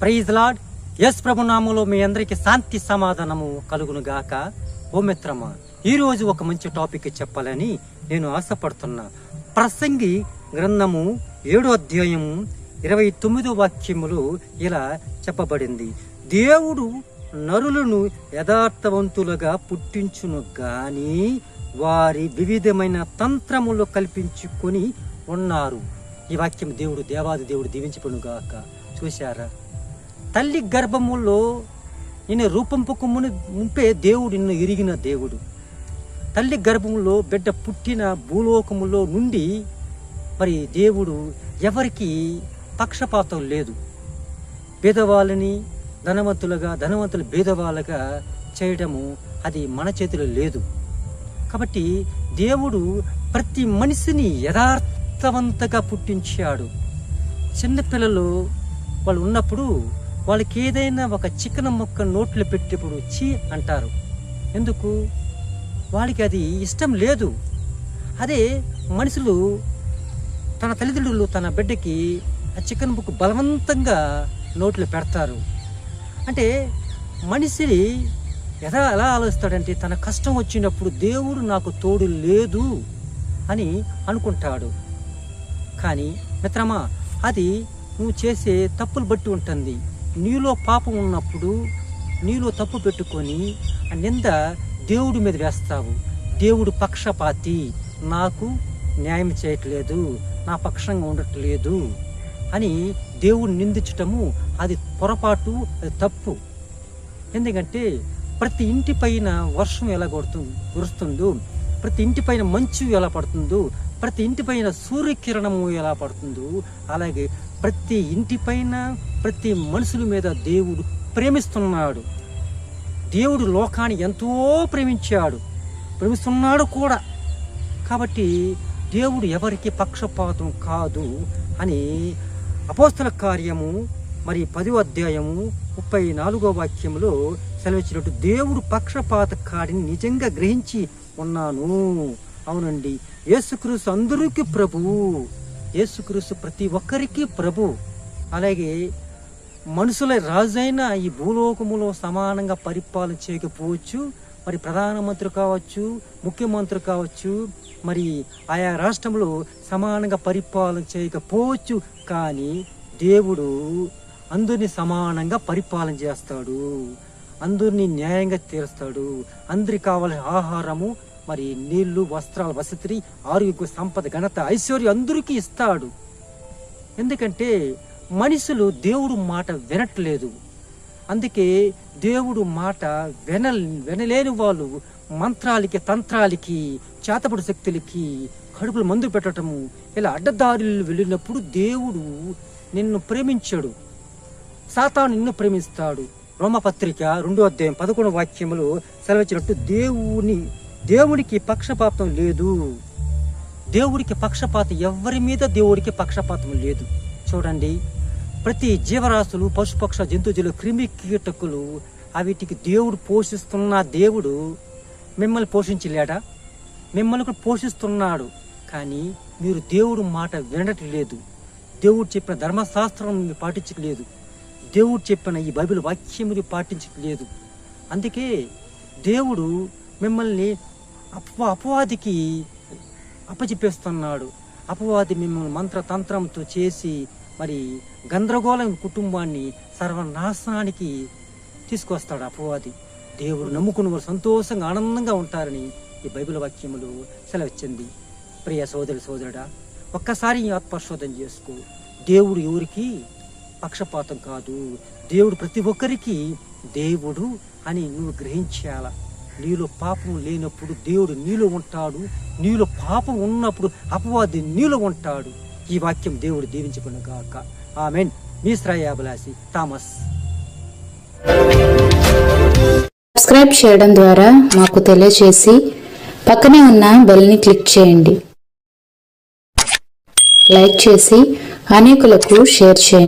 Praise Lord ఎస్ ప్రభునామంలో మీ అందరికి శాంతి సమాధానము కలుగును గాక ఓ మిత్రమా ఈరోజు ఒక మంచి టాపిక్ చెప్పాలని నేను ఆశపడుతున్నా. ప్రసంగి గ్రంథము ఏడో అధ్యాయము ఇరవై తొమ్మిదో వాక్యములు ఇలా చెప్పబడింది. దేవుడు నరులను యథార్థవంతులుగా పుట్టించును గాని వారి వివిధమైన తంత్రములు కల్పించుకొని ఉన్నారు. ఈ వాక్యం దేవుడు దేవాది దేవుడు దీవించబడును గాక చూశారా? తల్లి గర్భములో ఈయన రూపంపుకు ముని ముంపే దేవుడు నిన్ను ఎరిగిన దేవుడు. తల్లి గర్భములో బిడ్డ పుట్టిన భూలోకములో నుండి మరి దేవుడు ఎవరికి పక్షపాతం లేదు. పేదవాళ్ళని ధనవంతులుగా ధనవంతులు భేదవాళ్ళగా చేయడము అది మన చేతిలో లేదు. కాబట్టి దేవుడు ప్రతి మనిషిని యథార్థవంతగా పుట్టించాడు. చిన్నపిల్లలు వాళ్ళు ఉన్నప్పుడు వాళ్ళకి ఏదైనా ఒక చికెన్ ముక్క నోట్లో పెట్టేప్పుడు చీ అంటారు. ఎందుకు? వాళ్ళకి అది ఇష్టం లేదు. అదే మనుషులు తన తల్లిదండ్రులు తన బిడ్డకి ఆ చికెన్ ముక్క బలవంతంగా నోట్లో పెడతారు. అంటే మనిషి ఎలా ఎలా ఆలోచిస్తాడంటే తన కష్టం వచ్చినప్పుడు దేవుడు నాకు తోడు లేదు అని అనుకుంటాడు. కానీ మిత్రమా అది నువ్వు చేసే తప్పులు బట్టి ఉంటుంది. నీలో పాపం ఉన్నప్పుడు నీలో తప్పు పెట్టుకొని ఆ నింద దేవుడి మీద వేస్తావు. దేవుడు పక్షపాతి. నాకు న్యాయం చేయట్లేదు. నా పక్షంగా ఉండట్లేదు అని దేవుడు నిందించటము అది పొరపాటు అది తప్పు. ఎందుకంటే ప్రతి ఇంటి పైన వర్షం ఎలా కొడుతుంది కురుస్తుందో ప్రతి ఇంటి పైన మంచు ఎలా పడుతుందో ప్రతి ఇంటి పైన సూర్యకిరణము ఎలా పడుతుందో అలాగే ప్రతి ఇంటిపైన ప్రతి మనుషుల మీద దేవుడు ప్రేమిస్తున్నాడు. దేవుడు లోకాన్ని ఎంతో ప్రేమించాడు. ప్రేమిస్తున్నాడు కూడా. కాబట్టి దేవుడు ఎవరికి పక్షపాతం కాదు అని అపోస్తల కార్యము మరి పదో అధ్యాయము ముప్పై నాలుగో వాక్యంలో సెలవిచ్చినట్టు దేవుడు పక్షపాత కాడిని నిజంగా గ్రహించి ఉన్నాను. అవునండి. యేసుక్రీస్తు అందరికీ ప్రభువు. యేసుక్రీస్తు ప్రతి ఒక్కరికి ప్రభు. అలాగే మనుషుల రాజైన ఈ భూలోకములో సమానంగా పరిపాలన చేయకపోవచ్చు. మరి ప్రధానమంత్రి కావచ్చు ముఖ్యమంత్రి కావచ్చు మరి ఆయా రాష్ట్రంలో సమానంగా పరిపాలన చేయకపోవచ్చు. కానీ దేవుడు అందరినీ సమానంగా పరిపాలన చేస్తాడు. అందరినీ న్యాయంగా తీరుస్తాడు. అందరికి కావాల్సిన ఆహారము మరి నీళ్ళు వస్త్రాలు వసతి ఆరోగ్య సంపద ఘనత ఐశ్వర్యం అందరికీ ఇస్తాడు. ఎందుకంటే మనుషులు దేవుడు మాట వినట్లేదు. అందుకే దేవుడు మాట విన వినలేని వాళ్ళు మంత్రాలకి తంత్రాలకి చేతపడి శక్తులకి కడుపులు మందు పెట్టడము ఇలా అడ్డదారులు వెళ్ళినప్పుడు దేవుడు నిన్ను ప్రేమించాడు. సాతాను నిన్ను ప్రేమిస్తాడు. రోమపత్రిక రెండో అధ్యాయం పదకొండు వాక్యములు సెలవిచ్చినట్టు దేవుని దేవుడికి పక్షపాతం లేదు. దేవుడికి పక్షపాతం ఎవరి మీద దేవుడికి పక్షపాతం లేదు. చూడండి ప్రతి జీవరాశులు పశుపక్ష జంతువులు క్రిమి కీటకులు అవిటికి దేవుడు పోషిస్తున్న దేవుడు మిమ్మల్ని పోషించలేడా? మిమ్మల్ని కూడా పోషిస్తున్నాడు. కానీ మీరు దేవుడు మాట వినట్లేదు. దేవుడు చెప్పిన ధర్మశాస్త్రం మీరు పాటించట్లేదు. దేవుడు చెప్పిన ఈ బైబిల్ వాక్యం మీరు పాటించట్లేదు. అందుకే దేవుడు మిమ్మల్ని అప అపవాదికి అప్పచెప్పేస్తున్నాడు. అపవాది మిమ్మల్ని మంత్రతంత్రంతో చేసి మరి గందరగోళం కుటుంబాన్ని సర్వనాశనానికి తీసుకొస్తాడు అపవాది. దేవుడు నమ్ముకుని వారు సంతోషంగా ఆనందంగా ఉంటారని ఈ బైబిల్ వాక్యములు సెలవిచ్చింది. ప్రియ సోదరి సోదరుడా ఒక్కసారి ఈ ఆత్మశోధన చేసుకో. దేవుడు ఎవరికి పక్షపాతం కాదు. దేవుడు ప్రతి ఒక్కరికి దేవుడు అని నువ్వు గ్రహించాలా? నీలో పాపం లేనప్పుడు దేవుడు నీలో ఉంటాడు. నీలో పాపం ఉన్నప్పుడు అపవాది నీలో ఉంటాడు. ఈ వాక్యం దేవుడు దీవించుకున్న గాక. ఆమెన్. మీ శ్రేయాభిలాషి థామస్. సబ్స్క్రైబ్ చేయడం ద్వారా మాకు తెలియజేసి పక్కనే ఉన్న బెల్ని క్లిక్ చేయండి. లైక్ చేసి అనేకులకు షేర్ చేయండి.